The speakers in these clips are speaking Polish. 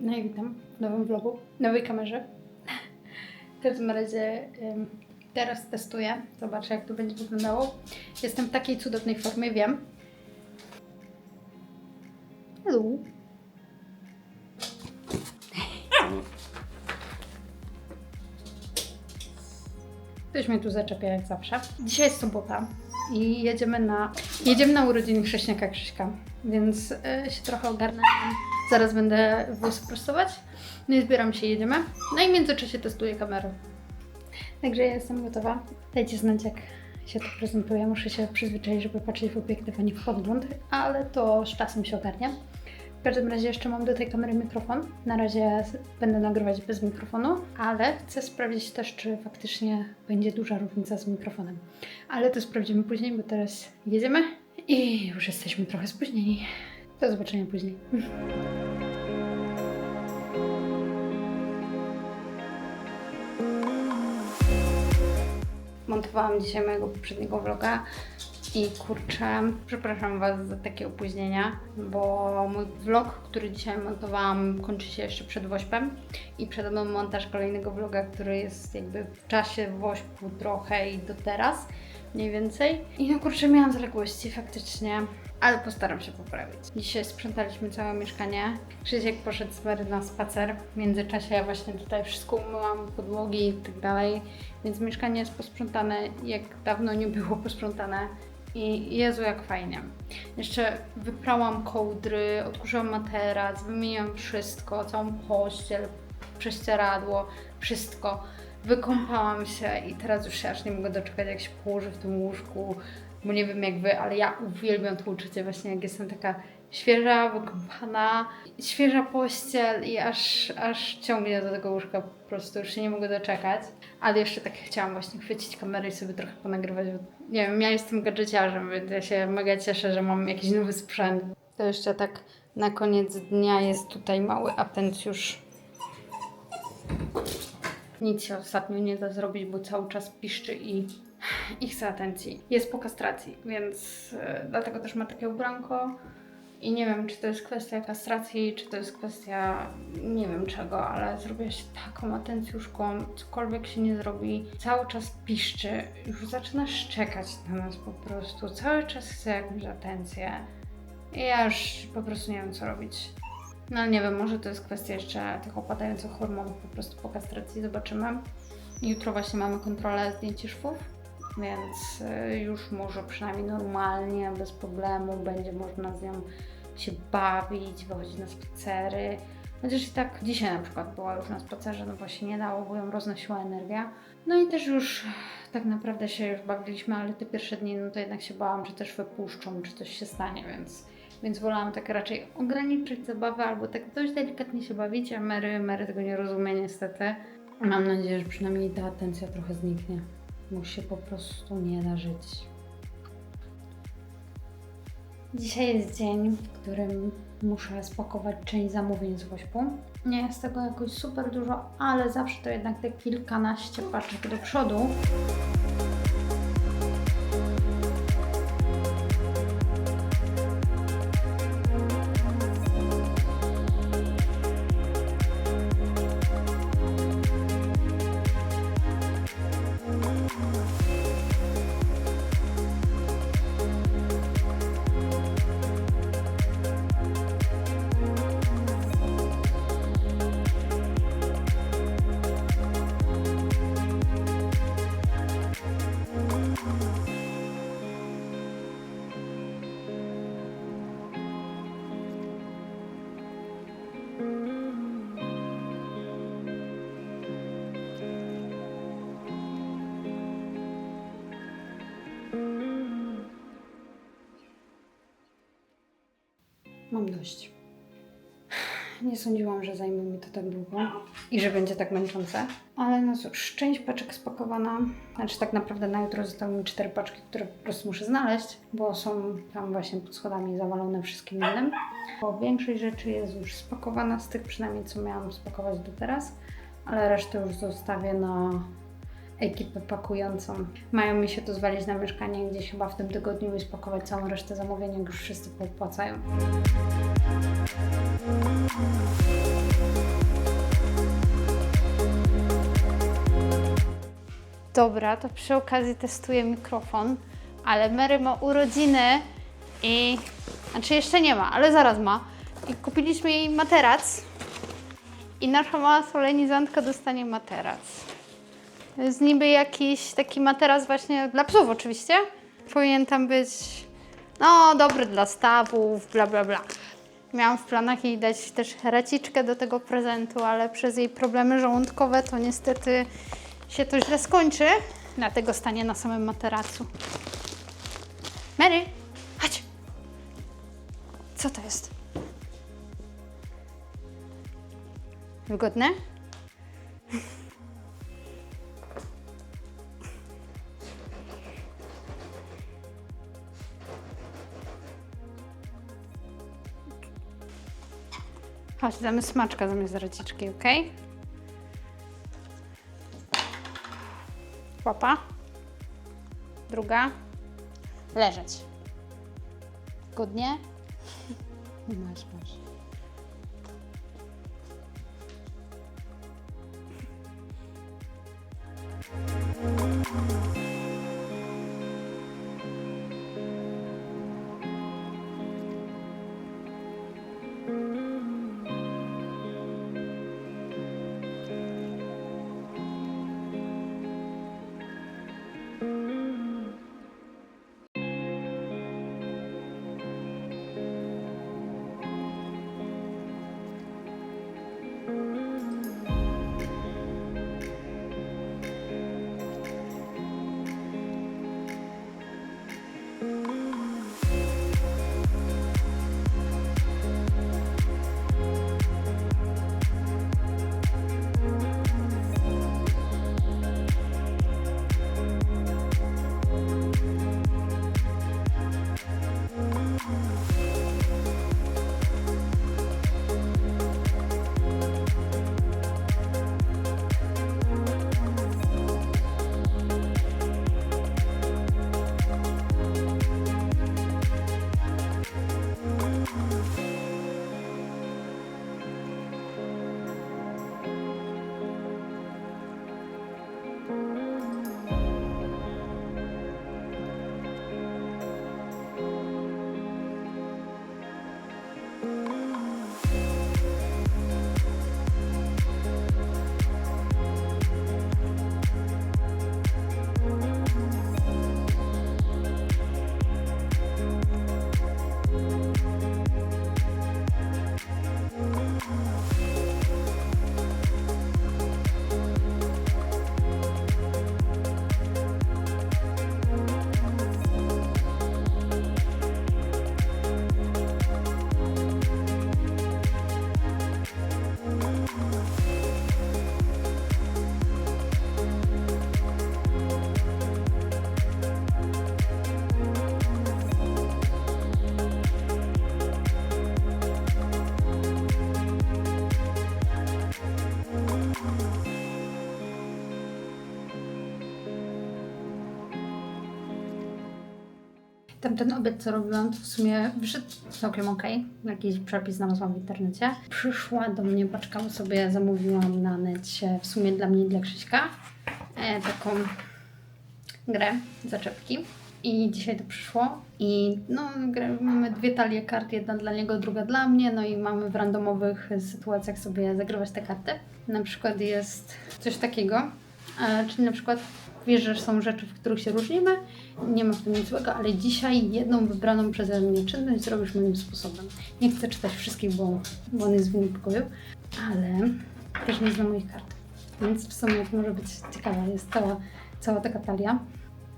No i witam w nowym vlogu, nowej kamerze. W każdym razie ym, teraz testuję. Zobaczę, jak to będzie wyglądało. Jestem w takiej cudownej formie, wiem. Hello. Ktoś mnie tu zaczepia jak zawsze. Dzisiaj jest sobota i jedziemy na, jedziemy na urodziny Krześniaka Krzyśka, więc y, się trochę ogarnę. Zaraz będę włosy prostować. No i zbieram się, jedziemy. No i w międzyczasie testuję kamerę. Także ja jestem gotowa. Dajcie znać, jak się to prezentuje. Muszę się przyzwyczaić, żeby patrzeć w obiektyw, a nie w podgląd, ale to z czasem się ogarnia. W każdym razie jeszcze mam do tej kamery mikrofon. Na razie będę nagrywać bez mikrofonu, ale chcę sprawdzić też, czy faktycznie będzie duża różnica z mikrofonem. Ale to sprawdzimy później, bo teraz jedziemy i już jesteśmy trochę spóźnieni. Do zobaczenia później. Montowałam dzisiaj mojego poprzedniego vloga i kurczę, przepraszam Was za takie opóźnienia, bo mój vlog, który dzisiaj montowałam, kończy się jeszcze przed Wośpem i przede mną montaż kolejnego vloga, który jest jakby w czasie Wośpu trochę i do teraz mniej więcej. I no kurczę, miałam zaległości faktycznie, ale postaram się poprawić. Dzisiaj sprzątaliśmy całe mieszkanie. Krzysiek poszedł z Mary na spacer. W międzyczasie ja właśnie tutaj wszystko umyłam, podłogi i tak dalej. Więc mieszkanie jest posprzątane, jak dawno nie było posprzątane. I Jezu, jak fajnie. Jeszcze wyprałam kołdry, odkurzyłam materac, wymieniłam wszystko, całą pościel, prześcieradło, wszystko. Wykąpałam się i teraz już się aż nie mogę doczekać, jak się położę w tym łóżku, bo nie wiem jak wy, ale ja uwielbiam to uczucie właśnie, jak jestem taka świeża, wykąpana, świeża pościel i aż, aż ciągnie do tego łóżka po prostu, już się nie mogę doczekać. Ale jeszcze tak chciałam właśnie chwycić kamerę i sobie trochę ponagrywać, nie wiem, ja jestem gadżeciarzem, więc ja się mega cieszę, że mam jakiś nowy sprzęt. To jeszcze tak na koniec dnia jest tutaj mały atencjusz. Nic się ostatnio nie da zrobić, bo cały czas piszczy i, i chce atencji. Jest po kastracji, więc e, dlatego też ma takie ubranko. I nie wiem, czy to jest kwestia kastracji, czy to jest kwestia nie wiem czego, ale zrobiła się taką atencjuszką, cokolwiek się nie zrobi, cały czas piszczy, już zaczyna szczekać na nas po prostu, cały czas chce jakąś atencję. I ja już po prostu nie wiem co robić. No nie wiem, może to jest kwestia jeszcze tych opadających hormonów po prostu po kastracji, zobaczymy. Jutro właśnie mamy kontrolę zdjęć szwów, więc y, już może przynajmniej normalnie, bez problemu będzie można z nią się bawić, wychodzić na spacery. Chociaż i tak dzisiaj na przykład była już na spacerze, no bo się nie dało, bo ją roznosiła energia. No i też już tak naprawdę się już bawiliśmy, ale te pierwsze dni, no to jednak się bałam, że też wypuszczą, czy coś się stanie, więc, więc wolałam tak raczej ograniczyć zabawę albo tak dość delikatnie się bawić, a Mary, Mary tego nie rozumie niestety. Mam nadzieję, że przynajmniej ta atencja trochę zniknie. Mu się po prostu nie da żyć. Dzisiaj jest dzień, w którym muszę spakować część zamówień z Wośpu. Nie jest tego jakoś super dużo, ale zawsze to jednak te kilkanaście paczek do przodu. Mam dość. Nie sądziłam, że zajmie mi to tak długo i że będzie tak męczące. Ale no cóż, część paczek spakowana. Znaczy tak naprawdę na jutro zostały mi cztery paczki, które po prostu muszę znaleźć, bo są tam właśnie pod schodami zawalone wszystkim innym. Bo większość rzeczy jest już spakowana z tych przynajmniej, co miałam spakować do teraz, ale resztę już zostawię na ekipę pakującą. Mają mi się to zwalić na mieszkanie gdzieś chyba w tym tygodniu i spakować całą resztę zamówień, jak już wszyscy popłacają. Dobra, to przy okazji testuję mikrofon, ale Mary ma urodziny i... Znaczy jeszcze nie ma, ale zaraz ma. I kupiliśmy jej materac i nasza mała solenizantka dostanie materac. Jest niby jakiś taki materac właśnie dla psów oczywiście. Powinien tam być, no dobry dla stawów, bla bla bla. Miałam w planach jej dać też raciczkę do tego prezentu, ale przez jej problemy żołądkowe to niestety się to źle skończy. Dlatego stanie na samym materacu. Mary, chodź. Co to jest? Wygodne? Chodź, damy smaczka zamiast radziczki, ok? Łapa. Druga. Leżeć. Godnie? Masz, masz. Tamten obiad, co robiłam, to w sumie wyszedł całkiem ok. Jakiś przepis znalazłam w internecie. Przyszła do mnie paczka, sobie zamówiłam na necie, w sumie dla mnie i dla Krzyśka, e, taką grę, zaczepki. I dzisiaj to przyszło. I no, mamy dwie talie kart, jedna dla niego, druga dla mnie. No i mamy w randomowych sytuacjach sobie zagrywać te karty. Na przykład jest coś takiego, e, czyli na przykład wiesz, że są rzeczy, w których się różnimy, nie ma w tym nic złego, ale dzisiaj jedną wybraną przeze mnie czynność zrobisz moim sposobem. Nie chcę czytać wszystkich, bo, bo on jest w innym pokoju, ale też nie zna moich kart. Więc w sumie to może być ciekawa. Jest cała, cała taka talia.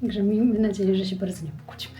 Także miejmy nadzieję, że się bardzo nie pokłócimy.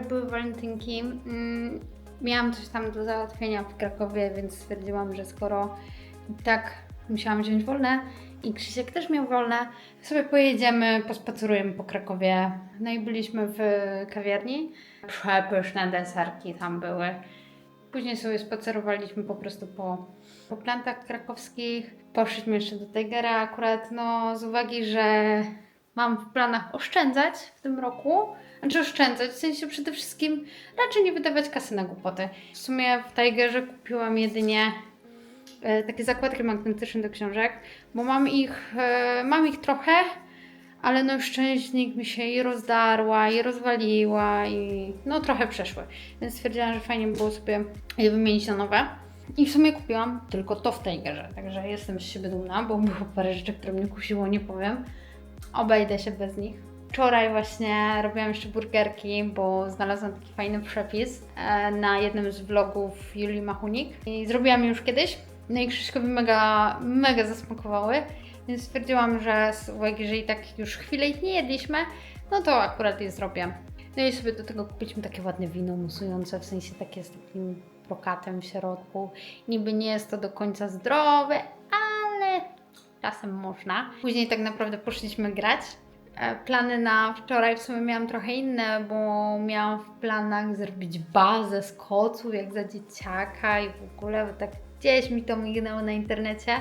Były walentynki. Mm, miałam coś tam do załatwienia w Krakowie, więc stwierdziłam, że skoro tak musiałam wziąć wolne i Krzysiek też miał wolne, sobie pojedziemy, pospacerujemy po Krakowie. No i byliśmy w kawiarni. Przepyszne deserki tam były. Później sobie spacerowaliśmy po prostu po, po plantach krakowskich. Poszliśmy jeszcze do Tigera akurat, no z uwagi, że mam w planach oszczędzać w tym roku. Znaczy oszczędzać, w sensie przede wszystkim raczej nie wydawać kasy na głupoty. W sumie w Tigerze kupiłam jedynie e, takie zakładki magnetyczne do książek, bo mam ich, e, mam ich trochę, ale no szczęśnik mi się i rozdarła, i rozwaliła, i no trochę przeszły. Więc stwierdziłam, że fajnie by było sobie je wymienić na nowe. I w sumie kupiłam tylko to w Tigerze, także jestem z siebie dumna, bo było parę rzeczy, które mnie kusiło, nie powiem. Obejdę się bez nich. Wczoraj właśnie robiłam jeszcze burgerki, bo znalazłam taki fajny przepis e, na jednym z vlogów Julii Machunik. I zrobiłam już kiedyś. No i Krzyśkowi mega, mega zasmakowały. Więc stwierdziłam, że z uwagi, że i tak już chwilę ich nie jedliśmy, no to akurat je zrobię. No i sobie do tego kupiliśmy takie ładne wino musujące, w sensie takie z takim prokatem w środku. Niby nie jest to do końca zdrowe, ale czasem można. Później tak naprawdę poszliśmy grać. E, Plany na wczoraj w sumie miałam trochę inne, bo miałam w planach zrobić bazę z koców, jak za dzieciaka i w ogóle, bo tak gdzieś mi to mignęło na internecie.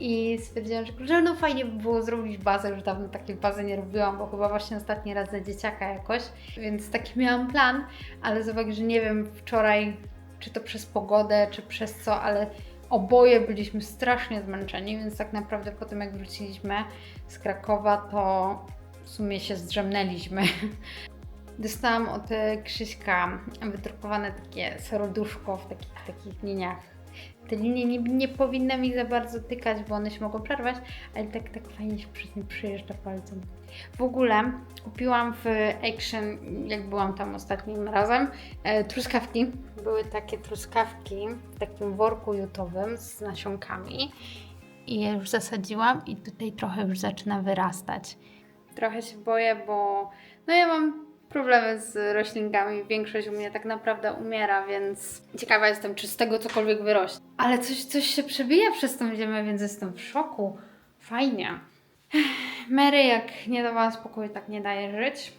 I stwierdziłam, że no fajnie by było zrobić bazę, już dawno takiej bazy nie robiłam, bo chyba właśnie ostatni raz za dzieciaka jakoś, więc taki miałam plan, ale z uwagi, że nie wiem wczoraj, czy to przez pogodę, czy przez co, ale oboje byliśmy strasznie zmęczeni, więc tak naprawdę po tym jak wróciliśmy z Krakowa, to w sumie się zdrzemnęliśmy. Dostałam od e, Krzyśka wydrukowane takie serduszko w takich, takich liniach te linie nie, nie powinny mi za bardzo tykać, bo one się mogą przerwać, ale tak, tak fajnie się przy tym przyjeżdża palcem. W ogóle kupiłam w Action, jak byłam tam ostatnim razem, e, truskawki. Były takie truskawki w takim worku jutowym z nasionkami i je już zasadziłam i tutaj trochę już zaczyna wyrastać. Trochę się boję, bo no ja mam problemy z roślinkami. Większość u mnie tak naprawdę umiera, więc ciekawa jestem, czy z tego cokolwiek wyrośnie. Ale coś, coś się przebija przez tą ziemię, więc jestem w szoku. Fajnie. Mary jak nie dawała spokoju, tak nie daje żyć.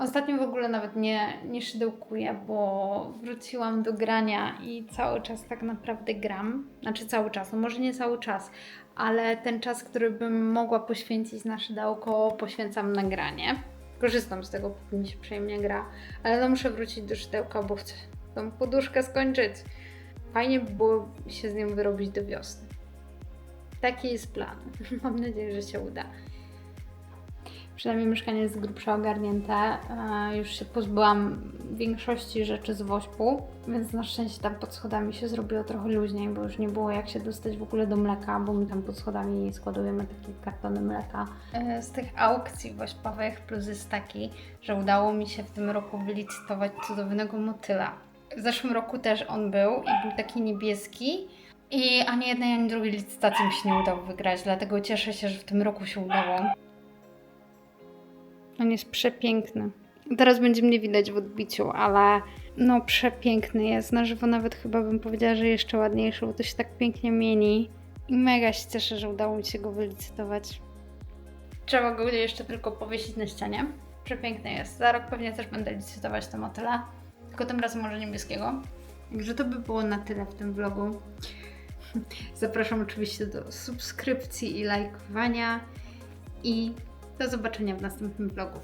Ostatnio w ogóle nawet nie, nie szydełkuję, bo wróciłam do grania i cały czas tak naprawdę gram. Znaczy cały czas, no może nie cały czas, ale ten czas, który bym mogła poświęcić na szydełko, poświęcam na granie. Korzystam z tego, póki mi się przyjemnie gra, ale no muszę wrócić do szydełka, bo chcę tą poduszkę skończyć. Fajnie by było się z nią wyrobić do wiosny. Taki jest plan. Mam nadzieję, że się uda. Przynajmniej mieszkanie jest z grubsza ogarnięte. E, Już się pozbyłam większości rzeczy z wośpu, więc na szczęście tam pod schodami się zrobiło trochę luźniej, bo już nie było jak się dostać w ogóle do mleka, bo my tam pod schodami składujemy takie kartony mleka. E, Z tych aukcji wośpowych plus jest taki, że udało mi się w tym roku wylicytować cudownego motyla. W zeszłym roku też on był i był taki niebieski. I ani jednej, ani drugiej licytacji mi się nie udało wygrać, dlatego cieszę się, że w tym roku się udało. On jest przepiękny. Teraz będzie mnie widać w odbiciu, ale no przepiękny jest. Na żywo nawet chyba bym powiedziała, że jeszcze ładniejszy, bo to się tak pięknie mieni. I mega się cieszę, że udało mi się go wylicytować. Trzeba go jeszcze tylko powiesić na ścianie. Przepiękny jest. Za rok pewnie też będę licytować te motyle. Tylko tym razem może niebieskiego. Także to by było na tyle w tym vlogu. Zapraszam oczywiście do subskrypcji i lajkowania. I do zobaczenia w następnym vlogu.